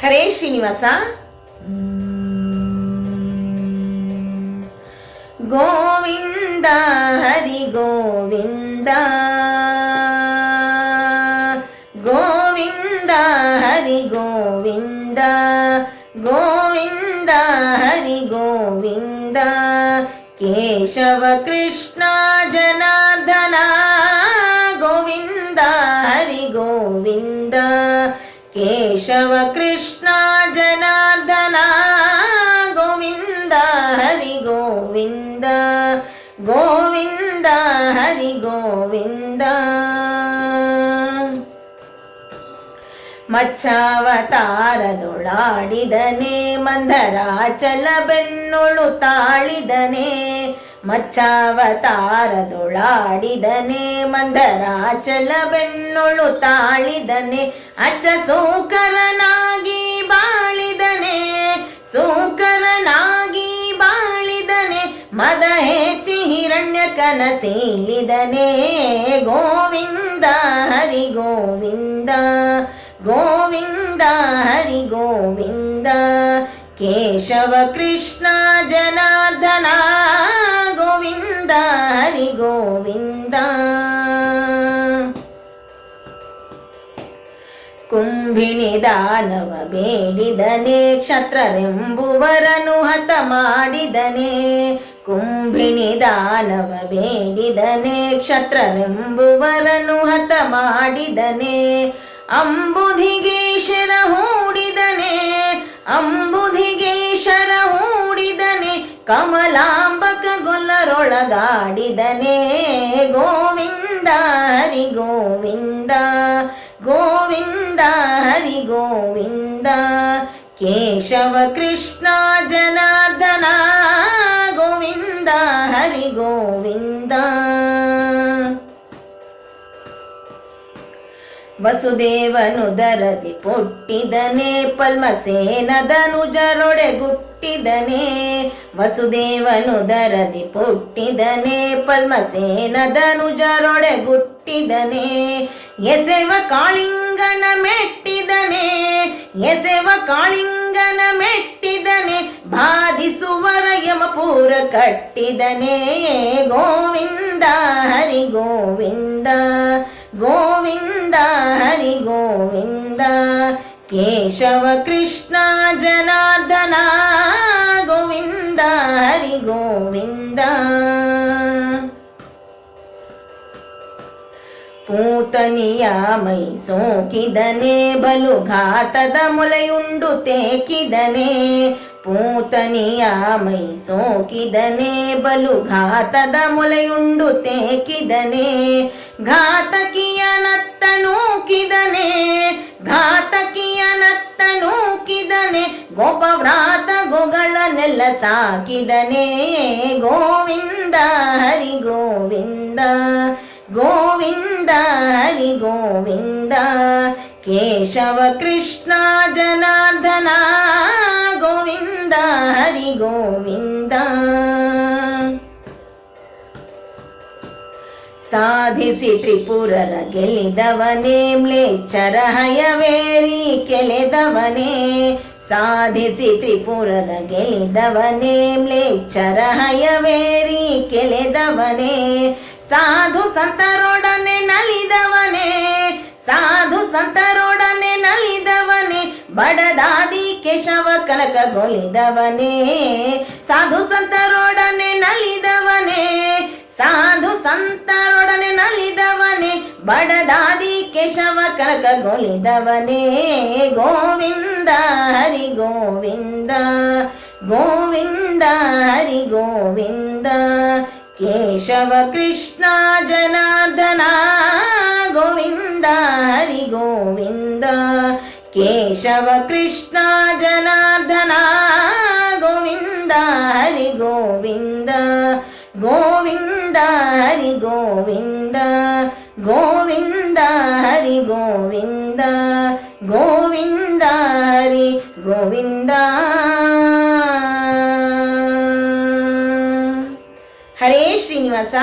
ಹರೇ ಶ್ರೀನಿವಾಸ ಗೋವಿಂದ ಹರಿ ಗೋವಿಂದ ಗೋವಿಂದ ಹರಿ ಗೋವಿಂದ ಗೋವಿಂದ ಹರಿ ಗೋವಿಂದ ಕೇಶವ ಕೃಷ್ಣ ಜನಾರ್ದನ ಕೇಶವ ಕೃಷ್ಣ ಜನಾರ್ದನ ಗೋವಿಂದ ಹರಿ ಗೋವಿಂದ ಗೋವಿಂದ ಹರಿ ಗೋವಿಂದ. ಮಚ್ಚಾವತಾರದೊಳಾಡಿದನೆ ಮಂದರಾಚಲ ಬೆನ್ನೊಳು ತಾಳಿದನೆ ಮಚ್ಚಾವತಾರದೊಳಾಡಿದನೆ ಮಂದರಾಚಲ ಬೆನ್ನೊಳು ತಾಳಿದನೆ, ಅಚ್ಚ ಸೂಕರನಾಗಿ ಬಾಳಿದನೆ ಸೂಕರನಾಗಿ ಬಾಳಿದನೆ, ಮದ ಹೆಚ್ಚಿ ಹಿರಣ್ಯ ಕನಸೀಲಿದನೆ, ಗೋವಿಂದ ಹರಿ ಗೋವಿಂದ ಗೋವಿಂದ ಹರಿ ಗೋವಿಂದ, ಕೇಶವ ಕೃಷ್ಣ ಹರಿ ಗೋವಿಂದ ಕುಂಭಿಣಿ ದಾನವ ಬೇಡಿದನೆ ಕ್ಷತ್ರರೆಂಬುವರನು ಹತ ಮಾಡಿದನೆ ಕುಂಭಿಣಿ ದಾನವ ಬೇಡಿದನೆ ಕ್ಷತ್ರರೆಂಬುವರನು ಹತ ಮಾಡಿದನೆ ಅಂಬುಧಿಗೇಶರ ಹೂಡಿದನೆ ಹೂಡಿದನೆ ಕಮಲಾಂಬಕ ಗೊಲ್ಲರೊಳಗಾಡಿದನೆ ಗೋವಿಂದ ಹರಿ ಗೋವಿಂದ ಗೋವಿಂದ ಹರಿ ಗೋವಿಂದ. ಕೇಶವ ಕೃಷ್ಣ ಜನಾರ್ದನ ವಸುದೇವನು ದರದಿ ಪುಟ್ಟಿದನೆ ಪಲ್ಮಸೇನದನುಜರೊಡೆ ಗುಟ್ಟಿದನೆ. ವಸುದೇವನು ದರದಿ ಪುಟ್ಟಿದನೆ ಪಲ್ಮಸೇನದನುಜರೊಡೆ ಗುಟ್ಟಿದನೆ. ಎಸೆವ ಕಾಳಿಂಗನ ಮೆಟ್ಟಿದನೆ, ಎಸೆವ ಕಾಳಿಂಗನ ಮೆಟ್ಟಿದನೆ. ಬಾಧಿಸುವರ ಯಮಪೂರ ಕಟ್ಟಿದನೆ ಗೋವಿಂದ, ಹರಿ ಗೋವಿಂದ. ಗೋವಿಂದ ಕೇಶವ ಕೃಷ್ಣ ಜನಾರ್ದನ ಗೋವಿಂದ ಹರಿ ಗೋವಿಂದ ಪೂತನಿಯ ಮೈ ಸೋಕಿದನೆ ಬಲು ಘಾತದ ಮೊಲೆಯುಂಡು ತೇಕಿದನೆ ಪೂತನಿಯ ಮೈ ಸೋಕಿದನೆ ಬಲು ಘಾತದ ಮೊಲೆಯುಂಡು ತೇಕಿದನೆ ಘಾತಕಿಯ ನತ್ತ ನೂಕಿದನೆ ಘಾತಕಿಯ ನತ್ತ ನೂಕಿದನೆ ಗೋಪವ್ರಾತ ಗೋಗಳನ್ನೆಲ್ಲ ಸಾಕಿದನೆ. ಗೋವಿಂದ ಹರಿ ಗೋವಿಂದ ಗೋವಿಂದ ಹರಿ ಗೋವಿಂದ. ಕೇಶವ ಕೃಷ್ಣ ಜನಾರ್ದನ, ಗೋವಿಂದ ಹರಿ ಗೋವಿಂದ. ಸಾಧಿಸಿ ತ್ರಿಪುರರ ಗೆಲಿದವನೇ ಮ್ಲೇಚ್ಛರ ಹಯವೇರಿ, ಕೆಳೆದವನೇ. ಸಾಧಿಸಿ ತ್ರಿಪುರರ ಗೆಲಿದವನೇ ಮ್ಲೇಚ್ಛರ ಹಯವೇರಿ ಕೆಳೆದವನೇ. ಸಾಧು ಸಂತರೊಡನೆ ನಲಿದವನೇ, ಸಾಧು ಸಂತರೊಡನೆ ನಲಿದವನೇ. ಬಡದಾದಿ ಕೇಶವ ಕನಕಗೊಳಿದವನೇ ಸಾಧು ಸಂತರೊಡನೆ ನಲಿದವನೇ. ಸಾಧು ಸಂತರೊಡನೆ ನಲಿದವನೇ, ಬಡದಾದಿ ಕೇಶವ ಕನಕಗೊಳಿದವನೇ ಗೋವಿಂದ ಹರಿ ಗೋವಿಂದ ಗೋವಿಂದ ಹರಿ ಗೋವಿಂದ ಕೇಶವ ಕೃಷ್ಣ ಜನಾರ್ದನ ಗೋವಿಂದ ಹರಿ ಗೋವಿಂದ ಕೇಶವ ಕೃಷ್ಣ ಜನಾರ್ದನ ಗೋವಿಂದ ಹರಿ ಗೋವಿಂದ ಗೋವಿಂದ ಹರಿ ಗೋವಿಂದ ಗೋವಿಂದ ಹರಿ ಗೋವಿಂದ ಗೋವಿಂದ ಹರಿ ಗೋವಿಂದ ಹರೇ ಶ್ರೀನಿವಾಸ